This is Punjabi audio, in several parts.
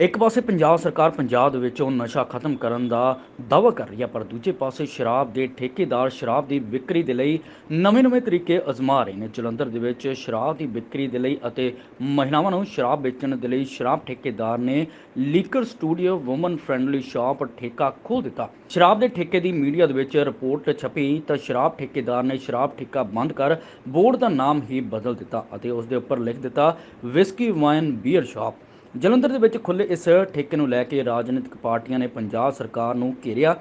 ਇੱਕ ਪਾਸੇ ਪੰਜਾਬ ਸਰਕਾਰ ਪੰਜਾਬ ਦੇ ਵਿੱਚੋਂ ਨਸ਼ਾ ਖਤਮ ਕਰਨ ਦਾ ਦਾਅਵਾ ਕਰ ਰਹੀ ਹੈ, ਪਰ ਦੂਜੇ ਪਾਸੇ ਸ਼ਰਾਬ ਦੇ ਠੇਕੇਦਾਰ ਸ਼ਰਾਬ ਦੀ ਵਿਕਰੀ ਦੇ ਲਈ ਨਵੇਂ-ਨਵੇਂ ਤਰੀਕੇ ਅਜ਼ਮਾ ਰਹੇ ਨੇ। ਜਲੰਧਰ ਦੇ ਵਿੱਚ ਸ਼ਰਾਬ ਦੀ ਵਿਕਰੀ ਦੇ ਲਈ ਅਤੇ ਮਹਿਲਾਵਾਂ ਨੂੰ ਸ਼ਰਾਬ ਵੇਚਣ ਦੇ ਲਈ ਸ਼ਰਾਬ ਠੇਕੇਦਾਰ ਨੇ liquor studio woman friendly shop ਠੇਕਾ ਖੋਲ੍ਹ ਦਿੱਤਾ। ਸ਼ਰਾਬ ਦੇ ਠੇਕੇ ਦੀ ਮੀਡੀਆ ਦੇ ਵਿੱਚ ਰਿਪੋਰਟ ਛਪੀ ਤਾਂ ਸ਼ਰਾਬ ਠੇਕੇਦਾਰ ਨੇ ਸ਼ਰਾਬ ਠੇਕਾ ਬੰਦ ਕਰ ਬੋਰਡ ਦਾ ਨਾਮ ਹੀ ਬਦਲ ਦਿੱਤਾ ਅਤੇ ਉਸ ਦੇ ਉੱਪਰ ਲਿਖ ਦਿੱਤਾ whisky wine beer shop Jalandhar ਦੇ ਵਿੱਚ ਖੁੱਲੇ ਇਸ ਠੇਕੇ ਨੂੰ ਲੈ ਕੇ ਰਾਜਨੀਤਿਕ ਪਾਰਟੀਆਂ ਨੇ ਪੰਜਾਬ ਸਰਕਾਰ ਨੂੰ ਘੇਰਿਆ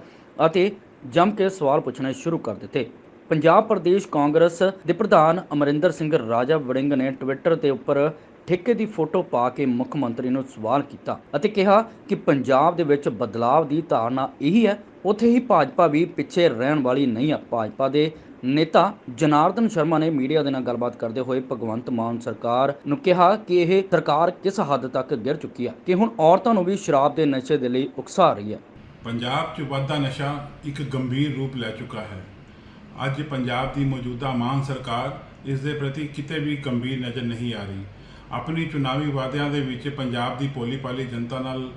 ਅਤੇ ਜੰਮ ਕੇ ਸਵਾਲ ਪੁੱਛਣੇ ਸ਼ੁਰੂ ਕਰ ਦਿੱਤੇ। ਪੰਜਾਬ ਪ੍ਰਦੇਸ਼ ਕਾਂਗਰਸ ਦੇ ਪ੍ਰਧਾਨ ਅਮਰਿੰਦਰ ਸਿੰਘ ਰਾਜਾ ਵੜਿੰਗ ਨੇ ਟਵਿੱਟਰ ਦੇ ਉੱਪਰ ਠੇਕੇ ਦੀ ਫੋਟੋ ਪਾ ਕੇ ਮੁੱਖ ਮੰਤਰੀ ਨੂੰ ਸਵਾਲ ਕੀਤਾ ਅਤੇ ਕਿਹਾ ਕਿ ਪੰਜਾਬ ਦੇ ਵਿੱਚ ਬਦਲਾਵ ਦੀ ਧਾਰਨਾ ਇਹੀ ਹੈ, ਉੱਥੇ ਹੀ ਭਾਜਪਾ ਵੀ ਪਿੱਛੇ ਰਹਿਣ ਵਾਲੀ ਨਹੀਂ ਹੈ ਭਾਜਪਾ ਦੇ ਨੇਤਾ ਜਨਾਰਦਨ ਸ਼ਰਮਾ ਨੇ ਮੀਡੀਆ ਦੇ ਨਾਲ ਗੱਲਬਾਤ ਕਰਦੇ ਹੋਏ ਭਗਵੰਤ ਮਾਨ ਸਰਕਾਰ ਨੂੰ ਕਿਹਾ ਕਿ ਇਹ ਸਰਕਾਰ ਕਿਸ ਹੱਦ ਤੱਕ ਗਿਰ ਚੁੱਕੀ ਹੈ ਕਿ ਹੁਣ ਔਰਤਾਂ ਨੂੰ ਵੀ ਸ਼ਰਾਬ ਦੇ ਨਸ਼ੇ ਦੇ ਲਈ ਉਕਸਾ ਰਹੀ ਹੈ ਪੰਜਾਬ 'ਚ ਵੱਧਦਾ ਨਸ਼ਾ ਇੱਕ ਗੰਭੀਰ ਰੂਪ ਲੈ ਚੁੱਕਾ ਹੈ। ਅੱਜ ਪੰਜਾਬ ਦੀ ਮੌਜੂਦਾ ਮਾਨ ਸਰਕਾਰ ਇਸ ਦੇ ਪ੍ਰਤੀ ਕਿਤੇ ਵੀ ਗੰਭੀਰ ਨਜ਼ਰ ਨਹੀਂ ਆ ਰਹੀ। ਆਪਣੀ ਚੁਣਾਵੀ ਵਾਅਦਿਆਂ ਦੇ ਵਿੱਚ ਪੰਜਾਬ ਦੀ ਭੋਲੀ ਪਾਲੀ ਜਨਤਾ ਨਾਲ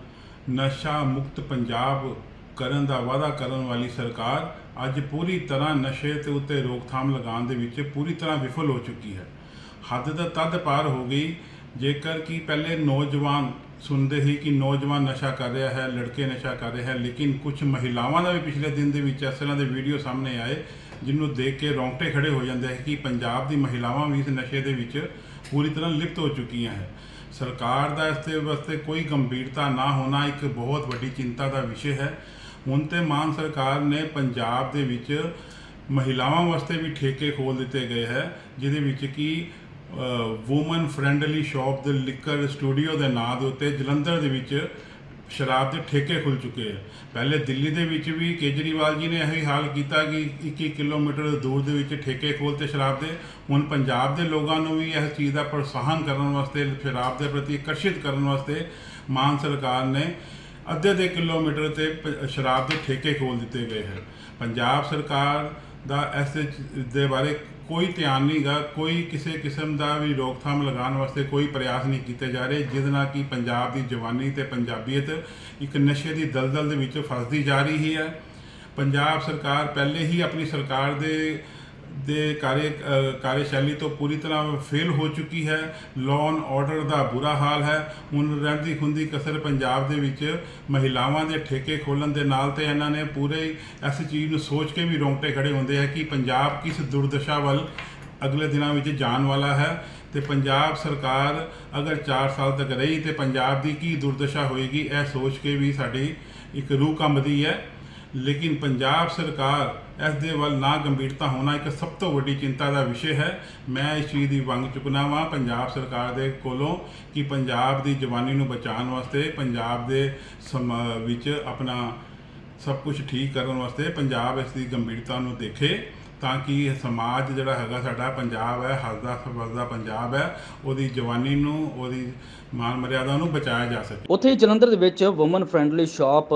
ਨਸ਼ਾ ਮੁਕਤ ਪੰਜਾਬ ਕਰਨ ਦਾ ਵਾਅਦਾ ਕਰਨ ਵਾਲੀ ਸਰਕਾਰ ਅੱਜ ਪੂਰੀ ਤਰ੍ਹਾਂ ਨਸ਼ੇ ਤੇ ਉੱਤੇ ਰੋਕਥਾਮ ਲਗਾਉਣ ਦੇ ਵਿੱਚ ਪੂਰੀ ਤਰ੍ਹਾਂ ਵਿਫਲ ਹੋ ਚੁੱਕੀ ਹੈ। ਹੱਦ ਦਾ ਤੱਦ ਪਾਰ ਹੋ ਗਈ ਜੇਕਰ ਕਿ ਪਹਿਲੇ ਨੌਜਵਾਨ ਸੁਣਦੇ ਹੀ ਕਿ ਨੌਜਵਾਨ ਨਸ਼ਾ ਕਰ ਰਿਹਾ ਹੈ, ਲੜਕੇ ਨਸ਼ਾ ਕਰ ਰਿਹਾ ਹੈ, ਲੇਕਿਨ ਕੁਝ ਮਹਿਲਾਵਾਂ ਦਾ ਵੀ ਪਿਛਲੇ ਦਿਨ ਦੇ ਵਿੱਚ ਇਸ ਤਰ੍ਹਾਂ ਦੇ ਵੀਡੀਓ ਸਾਹਮਣੇ ਆਏ ਜਿਹਨੂੰ ਦੇਖ ਕੇ ਰੌਂਗਟੇ ਖੜੇ ਹੋ ਜਾਂਦੇ ਹੈ ਕਿ ਪੰਜਾਬ ਦੀ ਮਹਿਲਾਵਾਂ ਵੀ ਇਸ ਨਸ਼ੇ ਦੇ ਵਿੱਚ ਪੂਰੀ ਤਰ੍ਹਾਂ ਲਿਪਤ ਹੋ ਚੁੱਕੀਆਂ ਹੈ। ਸਰਕਾਰ ਦਾ ਇਸ ਦੇ ਵਾਸਤੇ ਕੋਈ ਗੰਭੀਰਤਾ ਨਾ ਹੋਣਾ ਇੱਕ ਬਹੁਤ ਵੱਡੀ ਚਿੰਤਾ ਦਾ ਵਿਸ਼ੇ ਹੈ। ਹੁਣ ਤੇ ਮਾਨ ਸਰਕਾਰ ਨੇ ਪੰਜਾਬ ਦੇ ਵਿੱਚ ਮਹਿਲਾਵਾਂ ਵਾਸਤੇ ਵੀ ਠੇਕੇ ਖੋਲ ਦਿੱਤੇ ਗਏ ਹੈ, ਜਿਹਦੇ ਵਿੱਚ ਕਿ ਵੂਮਨ ਫ੍ਰੈਂਡਲੀ ਸ਼ਾਪ ਦੇ ਲਿਕਰ ਸਟੂਡੀਓ ਦੇ ਨਾਂ ਦੇ ਉੱਤੇ ਜਲੰਧਰ ਦੇ ਵਿੱਚ ਸ਼ਰਾਬ ਦੇ ਠੇਕੇ ਖੁੱਲ ਚੁੱਕੇ ਹੈ ਪਹਿਲੇ ਦਿੱਲੀ ਦੇ ਵਿੱਚ ਵੀ ਕੇਜਰੀਵਾਲ ਜੀ ਨੇ ਇਹੀ ਹਾਲ ਕੀਤਾ ਕਿ 21 ਕਿਲੋਮੀਟਰ ਦੂਰ ਦੇ ਵਿੱਚ ਠੇਕੇ ਖੋਲ੍ਹਤੇ ਸ਼ਰਾਬ ਦੇ। ਹੁਣ ਪੰਜਾਬ ਦੇ ਲੋਕਾਂ ਨੂੰ ਵੀ ਇਸ ਚੀਜ਼ ਦਾ ਪ੍ਰੋਤਸਾਹਨ ਕਰਨ ਵਾਸਤੇ, ਸ਼ਰਾਬ ਦੇ ਪ੍ਰਤੀ ਆਕਰਸ਼ਿਤ ਕਰਨ ਵਾਸਤੇ ਮਾਨ ਸਰਕਾਰ ਨੇ ਅੱਧੇ ਦੇ ਕਿਲੋਮੀਟਰ ਤੇ ਪ- ਸ਼ਰਾਬ ਦੇ ਠੇਕੇ ਖੋਲ ਦਿੱਤੇ ਗਏ ਹਨ। ਪੰਜਾਬ ਸਰਕਾਰ ਦਾ ਇਸ ਦੇ ਬਾਰੇ ਕੋਈ ਧਿਆਨ ਨਹੀਂਗਾ ਕੋਈ ਕਿਸੇ ਕਿਸਮ ਦਾ ਵੀ ਰੋਕਥਾਮ ਲਗਾਉਣ ਵਾਸਤੇ ਕੋਈ ਪ੍ਰਯਾਸ ਨਹੀਂ ਕੀਤੇ ਜਾ ਰਹੇ ਜਿਹਦੇ ਨਾਲ ਕਿ ਪੰਜਾਬ ਦੀ ਜਵਾਨੀ ਤੇ ਪੰਜਾਬੀਅਤ ਇੱਕ ਨਸ਼ੇ ਦੀ ਦਲਦਲ ਦੇ ਵਿੱਚ ਫਸਦੀ ਜਾ ਰਹੀ ਹੈ। ਪੰਜਾਬ ਸਰਕਾਰ ਪਹਿਲੇ ਹੀ ਆਪਣੀ ਸਰਕਾਰ ਦੇ ਦੇ ਕਾਰਜ ਅ, ਕਾਰਜਸ਼ੈਲੀ ਤੋਂ ਪੂਰੀ ਤਰ੍ਹਾਂ ਫੇਲ ਹੋ ਚੁੱਕੀ ਹੈ। ਲੋਨ ਐਂਡ ਆਰਡਰ ਦਾ ਬੁਰਾ ਹਾਲ ਹੈ। ਹੁਣ ਰਹਿੰਦੀ ਖੁੰਦੀ ਕਸਰ ਪੰਜਾਬ ਦੇ ਵਿੱਚ ਮਹਿਲਾਵਾਂ ਦੇ ਠੇਕੇ ਖੋਲਣ ਦੇ ਨਾਲ ਤੇ ਇਹਨਾਂ ਨੇ ਪੂਰੇ ਇਸ ਚੀਜ਼ ਨੂੰ ਸੋਚ ਕੇ ਵੀ ਰੋਂਗਟੇ ਖੜੇ ਹੁੰਦੇ ਆ ਕਿ ਪੰਜਾਬ ਕਿਸ ਦੁਰਦਸ਼ਾ ਵੱਲ ਅਗਲੇ ਦਿਨਾਂ ਵਿੱਚ ਜਾਣ ਵਾਲਾ ਹੈ। ਤੇ ਪੰਜਾਬ ਸਰਕਾਰ ਅਗਰ 4 ਸਾਲ ਤੱਕ ਰਹੀ ਤੇ ਪੰਜਾਬ ਦੀ ਕੀ ਦੁਰਦਸ਼ਾ ਹੋਏਗੀ ਇਹ ਸੋਚ ਕੇ ਵੀ ਸਾਡੀ ਇੱਕ ਰੂਹ ਕੰਬਦੀ ਹੈ। ਲੇਕਿਨ ਪੰਜਾਬ ਸਰਕਾਰ ਇਸ ਦੇ ਵੱਲ ਨਾ ਗੰਭੀਰਤਾ ਹੋਣਾ ਇੱਕ ਸਭ ਤੋਂ ਵੱਡੀ ਚਿੰਤਾ ਦਾ ਵਿਸ਼ੇ ਹੈ। ਮੈਂ ਇਸ ਚੀਜ਼ ਦੀ ਮੰਗ ਚੁੱਕਣਾ ਵਾਂ। ਪੰਜਾਬ ਸਰਕਾਰ ਦੇ ਕੋਲੋਂ ਕਿ ਪੰਜਾਬ ਦੀ ਜਵਾਨੀ ਨੂੰ ਬਚਾਉਣ ਵਾਸਤੇ, ਪੰਜਾਬ ਦੇ ਸਮ- ਵਿੱਚ ਆਪਣਾ ਸਭ ਕੁਝ ਠੀਕ ਕਰਨ ਵਾਸਤੇ ਪੰਜਾਬ ਇਸ ਦੀ ਗੰਭੀਰਤਾ ਨੂੰ ਦੇਖੇ ਤਾਂ ਕਿ ਇਹ ਸਮਾਜ ਜਿਹੜਾ ਹੈਗਾ ਸਾਡਾ ਪੰਜਾਬ ਹੈ, ਹੱਸਦਾ ਵਸਦਾ ਪੰਜਾਬ ਹੈ, ਉਹਦੀ ਜਵਾਨੀ ਨੂੰ, ਉਹਦੀ ਮਾਨ ਮਰਿਆਦਾ ਨੂੰ ਬਚਾਇਆ ਜਾ ਸਕੇ। ਉੱਥੇ ਜਲੰਧਰ ਦੇ ਵਿੱਚ ਔਮਨ ਫ੍ਰੈਂਡਲੀ ਸ਼ਾਪ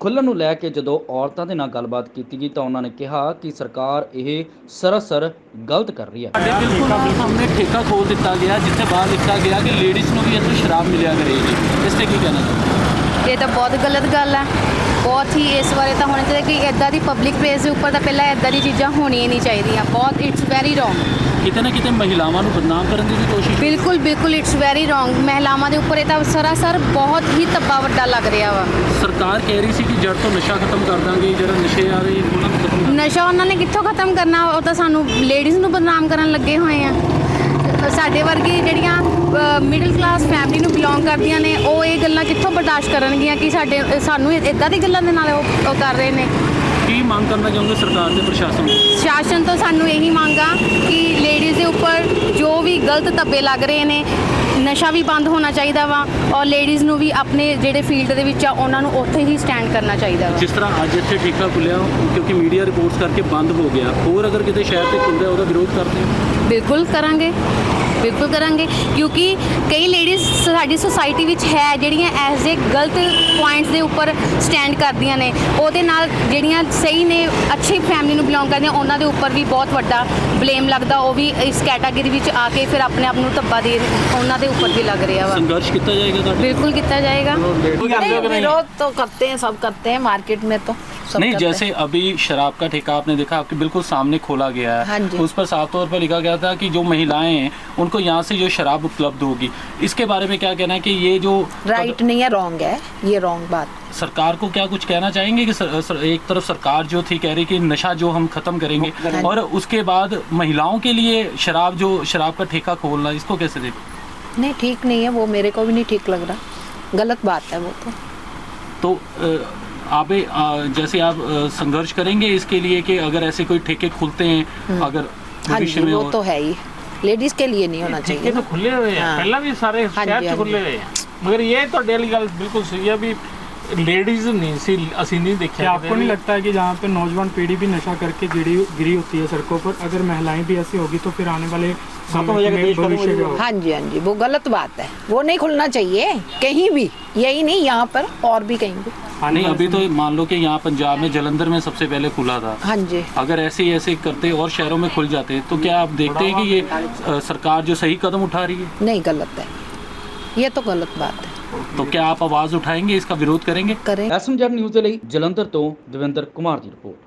ਖੁੱਲ੍ਹਣ ਨੂੰ ਲੈ ਕੇ ਜਦੋਂ ਔਰਤਾਂ ਦੇ ਨਾਲ ਗੱਲਬਾਤ ਕੀਤੀ ਗਈ ਤਾਂ ਉਹਨਾਂ ਨੇ ਕਿਹਾ ਕਿ ਸਰਕਾਰ ਇਹ ਸਰਾਸਰ ਗਲਤ ਕਰ ਰਹੀ ਹੈ। ਸਾਡੇ ਬਿਲਕੁਲ ਸਾਹਮਣੇ ਠੇਕਾ ਖੋਲ ਦਿੱਤਾ ਗਿਆ ਜਿੱਥੇ ਬਾਹਰ ਲਿਖਿਆ ਗਿਆ ਕਿ ਲੇਡੀਜ਼ ਨੂੰ ਵੀ ਇੱਥੇ ਸ਼ਰਾਬ ਮਿਲਿਆ ਕਰੇਗੀ। ਇਸ ਤੇ ਕੀ ਕਹਿਣਾ ਚਾਹੁੰਦੇ ਇਹ ਤਾਂ ਬਹੁਤ ਗਲਤ ਗੱਲ ਹੈ। ਬਹੁਤ ਹੀ ਇਸ ਬਾਰੇ ਤਾਂ ਹੋਣਾ ਚਾਹੀਦਾ ਕਿ ਇਦਾਂ ਦੀ ਪਬਲਿਕ ਪਲੇਸ ਦੇ ਉੱਪਰ ਤਾਂ ਪਹਿਲਾਂ ਇਦਾਂ ਦੀ ਚੀਜ਼ਾਂ ਹੋਣੀਆਂ ਨਹੀਂ ਚਾਹੀਦੀਆਂ। ਬਹੁਤ ਇਟਸ ਵੈਰੀ ਰੋਂਗ ਕਿਤੇ ਨਾ ਕਿਤੇ ਮਹਿਲਾਵਾਂ ਨੂੰ ਬਦਨਾਮ ਕਰਨ ਦੀ ਵੀ ਕੋਸ਼ਿਸ਼ ਬਿਲਕੁਲ ਬਿਲਕੁਲ ਇਟਸ ਵੈਰੀ ਰੋਂਗ ਮਹਿਲਾਵਾਂ ਦੇ ਉੱਪਰ ਇਹ ਤਾਂ ਸਰਾਸਰ ਬਹੁਤ ਹੀ ਧੱਬਾ ਵੱਡਾ ਲੱਗ ਰਿਹਾ ਵਾ। ਸਰਕਾਰ ਕਹਿ ਰਹੀ ਸੀ ਕਿ ਜੜ ਤੋਂ ਨਸ਼ਾ ਖਤਮ ਕਰ ਦਾਂਗੇ ਜਿਹੜਾ ਨਸ਼ੇ ਆ ਰਹੇ ਉਹਨਾਂ ਨੂੰ ਖਤਮ ਕਰ ਨਸ਼ਾ ਉਹਨਾਂ ਨੇ ਕਿੱਥੋਂ ਖਤਮ ਕਰਨਾ ਉਹ ਤਾਂ ਸਾਨੂੰ ਲੇਡੀਜ਼ ਨੂੰ ਬਦਨਾਮ ਕਰਨ ਲੱਗੇ ਹੋਏ ਆ। ਸਾਡੇ ਵਰਗੀ ਜਿਹੜੀਆਂ ਮਿਡਲ ਕਲਾਸ ਫੈਮਿਲੀ ਨੂੰ ਬਿਲੋਂਗ ਕਰਦੀਆਂ ਨੇ ਉਹ ਇਹ ਗੱਲਾਂ ਕਿੱਥੋਂ ਬਰਦਾਸ਼ਤ ਕਰਨਗੀਆਂ ਕਿ ਸਾਡੇ ਸਾਨੂੰ ਇਦਾਂ ਦੀ ਗੱਲਾਂ ਦੇ ਨਾਲ ਉਹ ਕਰ ਰਹੇ ਨੇ? ਕੀ ਮੰਗ ਕਰਨਾ ਚਾਹੁੰਦੇ ਸਰਕਾਰ ਤੇ ਪ੍ਰਸ਼ਾਸਨ? ਤੋਂ? ਸ਼ਾਸਨ ਤੋਂ ਸਾਨੂੰ ਇਹੀ ਮੰਗਾ ਕਿ ਲੇਡੀਜ਼ ਦੇ ਉੱਪਰ ਜੋ ਵੀ ਗਲਤ ਧੱਬੇ ਲੱਗ ਰਹੇ ਨੇ ਨਸ਼ਾ ਵੀ ਬੰਦ ਹੋਣਾ ਚਾਹੀਦਾ ਵਾ ਔਰ ਲੇਡੀਜ਼ ਨੂੰ ਵੀ ਆਪਣੇ ਜਿਹੜੇ ਫੀਲਡ ਦੇ ਵਿੱਚ ਆ ਉਹਨਾਂ ਨੂੰ ਉੱਥੇ ਹੀ ਸਟੈਂਡ ਕਰਨਾ ਚਾਹੀਦਾ ਵਾ। ਜਿਸ ਤਰ੍ਹਾਂ ਅੱਜ ਇੱਥੇ ਠੇਕਾ ਖੁੱਲਿਆ ਕਿਉਂਕਿ ਮੀਡੀਆ ਰਿਪੋਰਟਸ ਕਰਕੇ ਬੰਦ ਹੋ ਗਿਆ ਹੋਰ ਅਗਰ ਕਿਤੇ ਸ਼ਹਿਰ ਤੇ ਖੁੱਲਦਾ ਉਹਦਾ ਵਿਰੋਧ ਕਰਦੇ ਬਿਲਕੁਲ ਕਰਾਂਗੇ ਬਿਲਕੁਲ ਕਰਾਂਗੇ ਕਿਉਂਕਿ ਕਈ ਲੇਡੀਜ਼ ਸਾਡੀ ਸੋਸਾਇਟੀ ਵਿੱਚ ਹੈ ਜਿਹੜੀਆਂ ਐਸ ਦੇ ਗਲਤ ਪੁਆਇੰਟਸ ਦੇ ਉੱਪਰ ਸਟੈਂਡ ਕਰਦੀਆਂ ਨੇ। ਉਹਦੇ ਨਾਲ ਜਿਹੜੀਆਂ ਸਹੀ ਨੇ ਅੱਛੀ ਫੈਮਿਲੀ ਨੂੰ ਬਿਲੋਂਗ ਕਰਦੀਆਂ ਉਹਨਾਂ ਦੇ ਉੱਪਰ ਵੀ ਬਹੁਤ ਵੱਡਾ ਬਲੇਮ ਲੱਗਦਾ। ਉਹ ਵੀ ਇਸ ਕੈਟਾਗਰੀ ਵਿੱਚ ਆ ਕੇ ਫਿਰ ਆਪਣੇ ਆਪ ਨੂੰ ਧੱਬਾ ਦੇ ਉਹਨਾਂ ਦੇ ਉੱਪਰ ਵੀ ਲੱਗ ਰਿਹਾ ਵਾ। संघर्ष ਕੀਤਾ ਜਾਏਗਾ बिल्कुल किया जाएगा नहीं, विरोध तो करते हैं सब करते हैं मार्केट में सब नहीं जैसे अभी शराब का ठेका आपने देखा आपके बिल्कुल सामने खोला गया हाँ। है। उस पर साफ़ तौर पर लिखा गया था कि जो महिलाएँ हैं उनको यहाँ से जो शराब उपलब्ध होगी। इसके बारे में क्या कहना है कि ये जो राइट नहीं है रॉन्ग है। ये रॉन्ग बात। सरकार को क्या कुछ कहना चाहेंगे कि सर, सर, एक तरफ़ सरकार जो थी कह रही कि नशा जो हम खत्म करेंगे और उसके बाद महिलाओं के लिए शराब जो शराब का ठेका खोलना इसको कैसे देखें? नहीं ठीक नहीं है वो मेरे को भी नहीं ठीक लग रहा। गलत बात है वो तो। तो आप ए, अ, जैसे आप अ, संघर्ष करेंगे इसके लिए कि अगर ऐसे कोई ठेके खुलते हैं अगर हाँ भविष्य जी में वो और- तो है ही लेडीज के लिए नहीं होना ਠੇਕੇ चाहिए ਤਾਂ ਖੁੱਲੇ ਹੋਏ ਆ ਹਾਂ। ਪਹਿਲਾਂ ਵੀ ਸਾਰੇ ਹਾਂਜੀ, ਸ਼ਹਿਰ ਚ ਹਾਂਜੀ। ਖੁੱਲੇ ਹੋਏ ਆ ਮਗਰ ਇਹ ਤੁਹਾਡੇ ਵਾਲੀ ਗੱਲ ਬਿਲਕੁਲ ਸਹੀ ਆ ਵੀ ਲੇਡੀਜ਼ नहीं ਸੀ ਅਸੀਂ नहीं क्या देखा आपको नहीं लगता है कि जहाँ पे नौजवान पीढ़ी भी नशा करके गिरी गिरी होती है सड़कों पर अगर महिलाएं भी ऐसी होगी तो फिर आने वाले समय में भविष्य क्या होगा हाँ जी हाँ जी वो गलत बात है वो नहीं खुलना चाहिए कहीं भी यही नहीं यहाँ पर और भी कहीं भी आने नहीं वाले अभी तो मान लो कि यहाँ पंजाब में जलंधर में सबसे पहले खुला था हाँ जी अगर ऐसे ही ऐसे करते और शहरों में खुल जाते तो क्या आप देखते हैं कि ये अ, सरकार जो सही कदम उठा रही है नहीं गलत है ये तो गलत बात है तो क्या आप आवाज उठाएंगे इसका विरोध करेंगे करें ਐਸਐਮਜੈਡ ਨਿਊਜ਼ ਦੇ ਲਈ ਜਲੰਧਰ ਤੋਂ ਦਵਿੰਦਰ ਕੁਮਾਰ ਦੀ ਰਿਪੋਰਟ